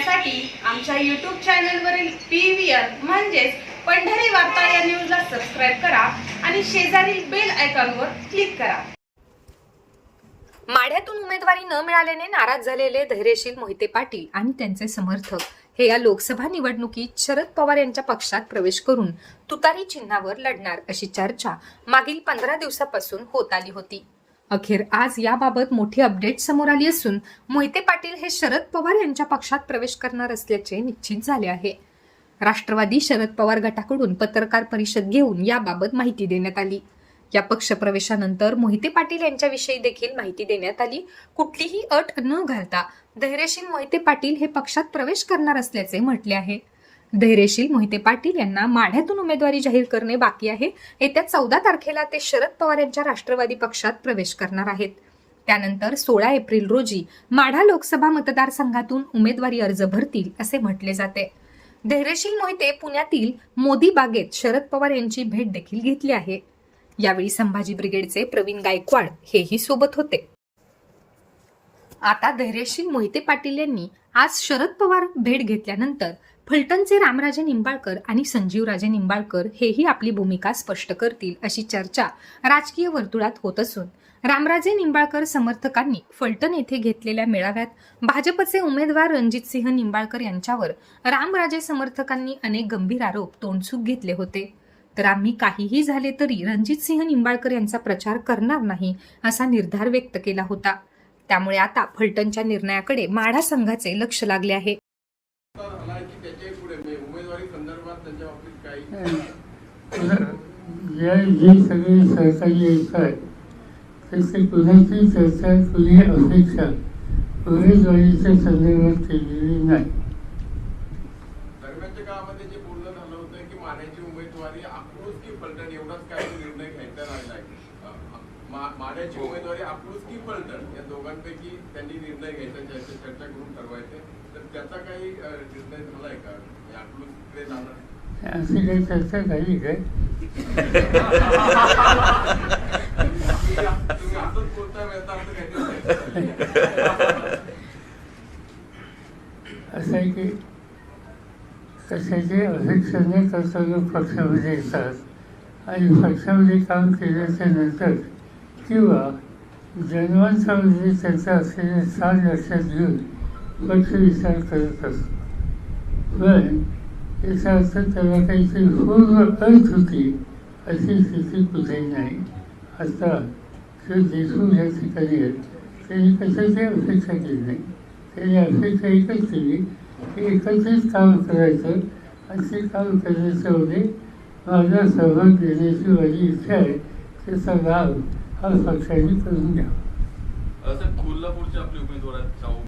पाहण्यासाठी आमच्या यूट्यूब चॅनलवरील पी व्ही आर म्हणजेच पंढरी वार्ता या न्यूजला सबस्क्राईब करा आणि शेजारील बेल आयकॉनवर क्लिक करा. माढ्यातून उमेदवारी न मिळाल्याने नाराज झालेले धैर्यशील मोहिते पाटील आणि त्यांचे समर्थक हे या लोकसभा निवडणुकीत शरद पवार यांच्या पक्षात प्रवेश करून तुतारी चिन्हावर लढणार अशी चर्चा मागील पंधरा दिवसापासून होत आली होती. अखेर आज याबाबत मोठी अपडेट समोर आली असून मोहिते पाटील हे शरद पवार यांच्या पक्षात प्रवेश करणार असल्याचे निश्चित झाले आहे. राष्ट्रवादी शरद पवार गटाकडून पत्रकार परिषद घेऊन याबाबत माहिती देण्यात आली. या पक्षप्रवेशानंतर मोहिते पाटील यांच्याविषयी देखील माहिती देण्यात आली. कुठलीही अट न घालता धैर्यशील मोहिते पाटील हे पक्षात प्रवेश करणार असल्याचे म्हटले आहे. धैर्यशील मोहिते पाटील यांना माढ्यातून उमेदवारी जाहीर करणे बाकी आहे. येत्या चौदा तारखेला ते शरद पवार यांच्या राष्ट्रवादी पक्षात प्रवेश करणार आहेत. त्यानंतर सोळा एप्रिल रोजी माढा लोकसभा मतदारसंघातून उमेदवारी अर्ज भरतील असे म्हटले जाते. धैर्यशील मोहिते पुण्यातील मोदी बागेत शरद पवार यांची भेट देखील घेतली आहे. यावेळी संभाजी ब्रिगेडचे प्रवीण गायकवाड हेही सोबत होते. आता धैर्यशील मोहिते पाटील यांनी आज शरद पवार भेट घेतल्यानंतर फलटणचे रामराजे निंबाळकर आणि संजीवराजे निंबाळकर हेही आपली भूमिका स्पष्ट करतील अशी चर्चा राजकीय वर्तुळात होत असून रामराजे निंबाळकर समर्थकांनी फलटण येथे घेतलेल्या मेळाव्यात भाजपचे उमेदवार रणजितसिंह निंबाळकर यांच्यावर रामराजे समर्थकांनी अनेक गंभीर आरोप तोंडसूक घेतले होते. तर आम्ही काहीही झाले तरी रणजितसिंह निंबाळकर यांचा प्रचार करणार नाही असा निर्धार व्यक्त केला होता. त्यामुळे आता फलटणच्या निर्णयाकडे माढा संघाचे लक्ष लागले आहे तर आला की त्याच्याही पुढे म्हणजे उमेदवारी जे सगळे सहकारी येतात त्याची कुणाची चर्चा कुणी अपेक्षा उमेदवारीच्या संदर्भात केलेली नाही. दरम्यानच्या काळामध्ये जे बोलणं झालं होतं की माड्याची उमेदवारी अकलूज की फलटण एवढाच काय निर्णय घ्यायचा राहिला आहे मा- माड्याची उमेदवारी अकलूज की फलटण या दोघांपैकी त्यांनी निर्णय घ्यायचा चर्चा चर्चा करून ठरवायचे. तर त्याचा काही निर्णय झालाय का? अकलूजकडे जाणार? अशी काही चर्चा झाली काय तुम्ही असंच बोलताय असं आहे की कशाची अपेक्षा न करता लोक पक्षामध्ये येतात आणि पक्षामध्ये काम केल्याच्यानंतर किंवा जन्मांच्यामध्ये त्यांचा असलेले स्थान लक्षात घेऊन पक्ष विचार करत असतो पण याचा अर्थ त्याला काहीतरी पूर्ण अर्थ होती अशी स्थिती कुठेही नाही आता जो देशमुख या ठिकाणी आहेत त्यांनी कशाची अपेक्षा केली नाही त्यांनी अपेक्षा एकच केली की एकत्रित काम करायचं आणि ते काम करण्याच्यामध्ये माझा सहभाग देण्याची माझी इच्छा आहे त्याचा लाभ हा पक्षाने करून घ्यावा साहेब कोल्हापूरचे आपले उमेदवार